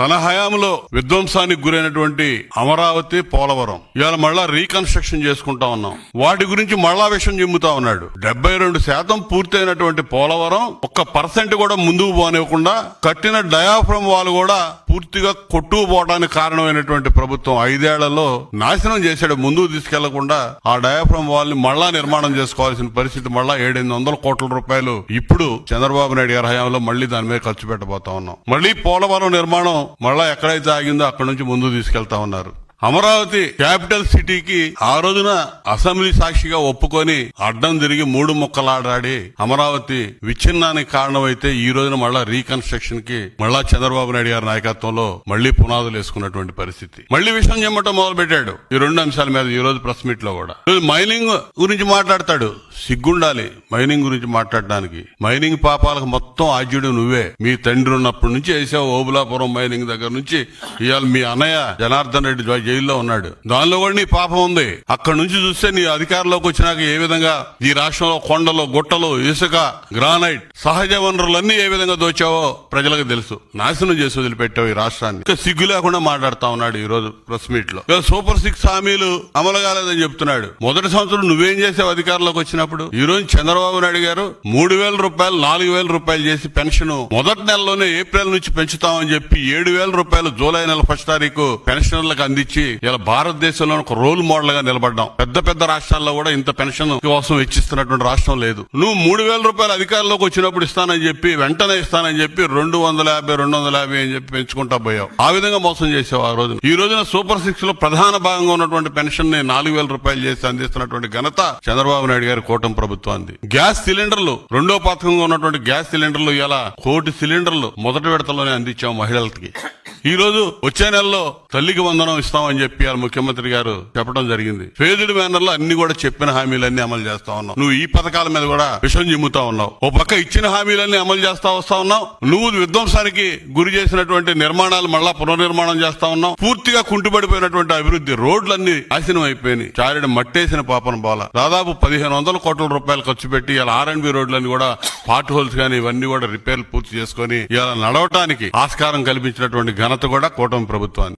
తన హయాంలో విధ్వంసానికి గురైనటువంటి అమరావతి పోలవరం. ఇవాళ మళ్ళా రీకన్స్ట్రక్షన్ చేసుకుంటా ఉన్నాం. వాటి గురించి మళ్ళా విషయం చెబుతా ఉన్నాడు. డెబ్బై రెండు శాతం పూర్తయినటువంటి పోలవరం ఒక్క పర్సెంట్ కూడా ముందుకు పోనివ్వకుండా కట్టిన డయాఫ్రమ్ వాళ్ళు కూడా పూర్తిగా కొట్టుకుపోవడానికి కారణమైనటువంటి ప్రభుత్వం ఐదేళ్ళలో నాశనం చేశాడు. ముందుకు తీసుకెళ్ళకుండా ఆ డయాఫ్రమ్ వాళ్ళని మళ్ళా నిర్మాణం చేసుకోవాల్సిన పరిస్థితి మళ్ళా ఏడెనిమిది వందల కోట్ల రూపాయలు ఇప్పుడు చంద్రబాబు నాయుడు గారి హయాంలో మళ్ళీ దాని మీద ఖర్చు పెట్టబోతా ఉన్నాం. మళ్ళీ పోలవరం నిర్మాణం మళ్ళా ఎక్కడైతే ఆగిందో అక్కడ నుంచి ముందుకు తీసుకెళ్తా ఉన్నారు. అమరావతి క్యాపిటల్ సిటీకి ఆ రోజున అసెంబ్లీ సాక్షిగా ఒప్పుకొని అడ్డం తిరిగి మూడు ముక్కలాడాడి అమరావతి విచ్ఛిన్నానికి కారణమైతే ఈ రోజున మళ్ళా రీకన్స్ట్రక్షన్కి మళ్ళా చంద్రబాబు నాయుడు గారి నాయకత్వంలో మళ్ళీ పునాదులు వేసుకున్నటువంటి పరిస్థితి. మళ్ళీ విషయం చెమ్మటం మొదలు పెట్టాడు ఈ రెండు అంశాల మీద ఈ రోజు ప్రెస్ మీట్లో కూడా. మైనింగ్ గురించి మాట్లాడతాడు. సిగ్గుండాలి మైనింగ్ గురించి మాట్లాడడానికి. మైనింగ్ పాపాలకు మొత్తం ఆద్యుడు నువ్వే. మీ తండ్రి ఉన్నప్పటి నుంచి వేసావు ఓబులాపురం మైనింగ్ దగ్గర నుంచి ఇవాళ మీ అన్నయ్య జనార్దన్ రెడ్డి జైల్లో ఉన్నాడు. దానిలో కూడా నీ పాపం ఉంది. అక్కడ నుంచి చూస్తే నీ అధికారంలోకి వచ్చినాక ఏ విధంగా ఈ రాష్ట్రంలో కొండలు గుట్టలు ఇసుక గ్రానైట్ సహజ వనరులన్నీ ఏ విధంగా దోచావో ప్రజలకు తెలుసు. నాశనం చేసి వదిలిపెట్టావు ఈ రాష్ట్రాన్ని. ఇంకా సిగ్గు లేకుండా మాట్లాడుతా ఉన్నాడు ఈ రోజు ప్రెస్ మీట్లో సూపర్ సిక్స్ హామీలు అమలు కాలేదని చెప్తున్నాడు. మొదటి సంవత్సరం నువ్వేం చేసావు అధికారంలోకి వచ్చినప్పుడు? ఈ రోజు చంద్రబాబు నాయుడు గారు మూడు వేల రూపాయలు నాలుగు వేల రూపాయలు చేసి పెన్షన్ మొదటి నెలలోనే ఏప్రిల్ నుంచి పెంచుతామని చెప్పి ఏడు వేల రూపాయలు జూలై నెల ఫస్ట్ తారీఖు పెన్షనర్లకు అందించి ఇలా భారతదేశంలో ఒక రోల్ మోడల్గా నిలబడ్డాం. పెద్ద పెద్ద రాష్ట్రాల్లో కూడా ఇంత పెన్షన్ కోసం వెచ్చిస్తున్నటువంటి రాష్ట్రం లేదు. నువ్వు మూడు వేల రూపాయలు అధికారంలోకి వచ్చినప్పుడు ఇస్తానని చెప్పి వెంటనే ఇస్తానని చెప్పి రెండు వందల యాభై రెండు వందల యాభై అని చెప్పి పెంచుకుంటా పోయావు. ఆ విధంగా మోసం చేసావు ఆ రోజు ఈ రోజున సూపర్ సిక్స్లో ప్రధాన భాగంగా ఉన్నటువంటి పెన్షన్ని నాలుగు వేల రూపాయలు చేసి అందిస్తున్నటువంటి ఘనత చంద్రబాబు నాయుడు గారి కూటమి ప్రభుత్వాన్ని గ్యాస్ సిలిండర్లు రెండో పథకంగా ఉన్నటువంటి గ్యాస్ సిలిండర్లు ఇలా కోటి సిలిండర్లు మొదటి విడతలోనే అందించాం మహిళలకి. ఈ రోజు వచ్చే నెలలో తల్లికి వందనం ఇస్తామని చెప్పి ముఖ్యమంత్రి గారు చెప్పడం జరిగింది. ఫేజ్డ్ బ్యానర్లో అన్ని కూడా చెప్పిన హామీలన్నీ అమలు చేస్తా ఉన్నావు నువ్వు ఈ పథకాల మీద కూడా విషం చిమ్ముతా ఉన్నావు. ఓ పక్క ఇచ్చిన హామీలన్నీ అమలు చేస్తా వస్తా ఉన్నావు. నువ్వు విధ్వంసానికి గురి చేసినటువంటి నిర్మాణాలు మళ్ళా పునర్నిర్మాణం చేస్తా ఉన్నావు. పూర్తిగా కుంటుపడిపోయినటువంటి అభివృద్ధి రోడ్లన్నీ నాశనం అయిపోయినాయి. చారిడి మట్టేసిన పాపన బాల. దాదాపు పదిహేను వందల కోట్ల రూపాయలు ఖర్చు పెట్టి ఇలా ఆర్ అండ్ బి రోడ్లన్నీ కూడా పార్ట్ హోల్స్ కానీ ఇవన్నీ కూడా రిపేర్లు పూర్తి చేసుకొని ఇలా నడవటానికి ఆస్కారం కల్పించినటువంటి ఘనత కూడా కూటమి ప్రభుత్వాన్ని